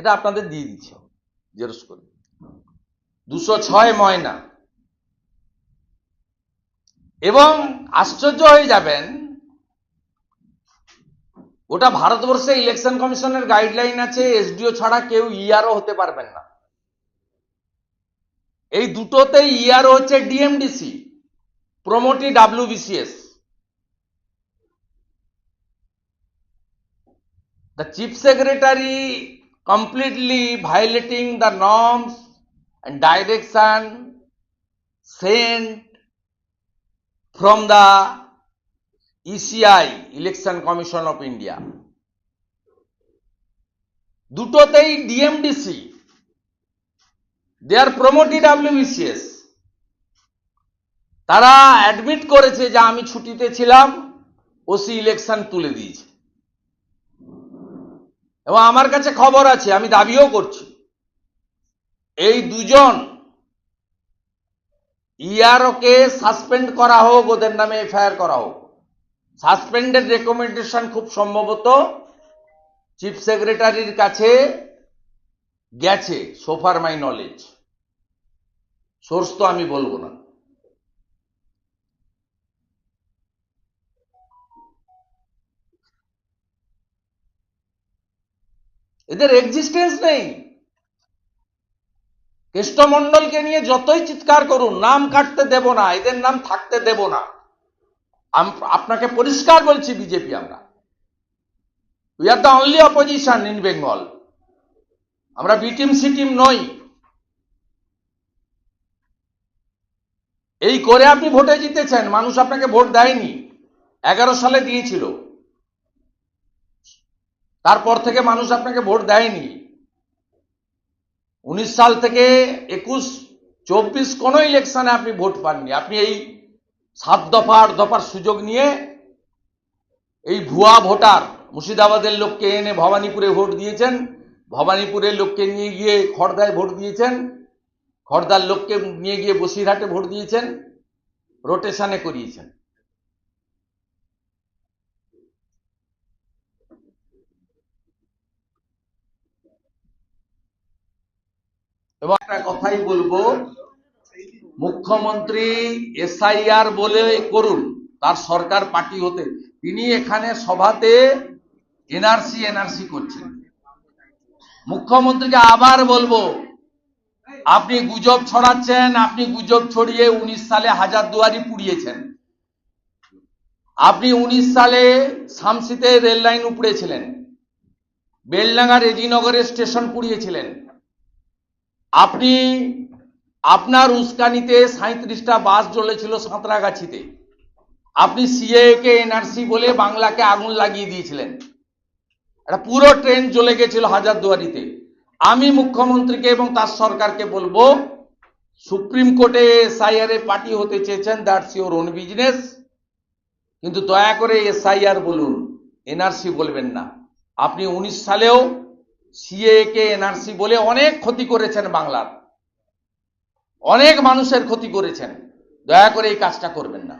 এটা আপনাদের দিয়ে দিচ্ছি। জেরক্স করে দুশো ছয় ময়না। এবং আশ্চর্য হয়ে যাবেন ওটা ভারতবর্ষে ইলেকশন কমিশনের গাইডলাইন আছে এসডিও ছাড়া কেউ ইআরও হতে পারবেন না। এই দুটোতেই ইআরও হচ্ছে DMDC promotee WBCS the chief secretary completely violating the norms and direction sent from the ECI Election Commission of India দুটোতেই ডিএমডিসি দে আর প্রমোটি ডাব্লিউবিসিএস তারা অ্যাডমিট করেছে যে আমি ছুটিতে ছিলাম ওসি ইলেকশন তুলে দিয়েছে এবং আমার কাছে খবর আছে, আমি দাবিও করছি। এই দুজন ইআরওকে সাসপেন্ড করা হোক, ওদের নামে এফআইআর করা হোক। সাসপেন্ডের রেকমেন্ডেশন খুব সম্ভবত চিফ সেক্রেটারির কাছে গেছে সোফার মাই নলেজ সোর্স তো আমি বলব না। এদের এক্সিস্টেন্স নেই। কেষ্টমন্ডলকে নিয়ে যতই চিৎকার করুন, নাম কাটতে দেব না, এদের নাম থাকতে দেব না। আপনাকে পরিষ্কার বলছি বিজেপি আমরা। We are the only opposition in Bengal আমরা বিটিম সিটিম নই। এই করে আপনি ভোটে জিতেছেন, মানুষ আপনাকে ভোট দেয়নি। এগারো সালে দিয়েছিল। তারপর থেকে মানুষ আপনাকে ভোট দেয়নি। উনিশ সাল থেকে একুশ, চব্বিশ কোন ইলেকশনে আপনি ভোট পাননি। আপনি এই সাত দফা, আট দফার সুযোগ নিয়ে এই ভুয়া ভোটার, মুর্শিদাবাদের লোককে এনে ভবানীপুরে ভোট দিয়েছেন, ভবানীপুরের লোককে নিয়ে গিয়ে খড়দায় ভোট দিয়েছেন খড়দার লোককে নিয়ে গিয়ে বসিরহাটে ভোট দিয়েছেন, রোটেশনে করিয়েছেন। এবং একটা কথাই বলব, মুখ্যমন্ত্রী এসআইআর বলে করুন, তার সরকার পার্টি হতে। তিনি এখানে সভাতে এনআরসি এনআরসি করছেন। মুখ্যমন্ত্রীকে আবার বলব, আপনি গুজব ছড়াচ্ছেন, আপনি গুজব ছড়িয়ে উনিশ সালে হাজার দুয়ারি পুড়িয়েছেন। আপনি উনিশ সালে শামসিতে রেল লাইন উপড়েছিলেন। বেলডাঙ্গা রেজিনগরের স্টেশন পুড়িয়েছিলেন। আপনি আপনার উস্কানিতে সাঁত্রিশটা বাস জ্বলেছিল সাঁতরাগাছিতে। আপনি সিএ কে এনআরসি বলে বাংলাকে আগুন লাগিয়ে দিয়েছিলেন। একটা পুরো ট্রেন জ্বলে গেছিল হাজারদুয়ারিতে। আমি মুখ্যমন্ত্রীকে এবং তার সরকারকে বলব, সুপ্রিম কোর্টে এসআইআর এ পার্টি হতে চেয়েছেন দ্যাটস ইউর ওন বিজনেস। কিন্তু দয়া করে এসআইআর বলুন, এনআরসি বলবেন না। আপনি উনিশ সালেও সিএ কে এনআরসি বলে অনেক ক্ষতি করেছেন বাংলার। অনেক মানুষের ক্ষতি করেছেন। দয়া করে এই কাজটা করবেন না।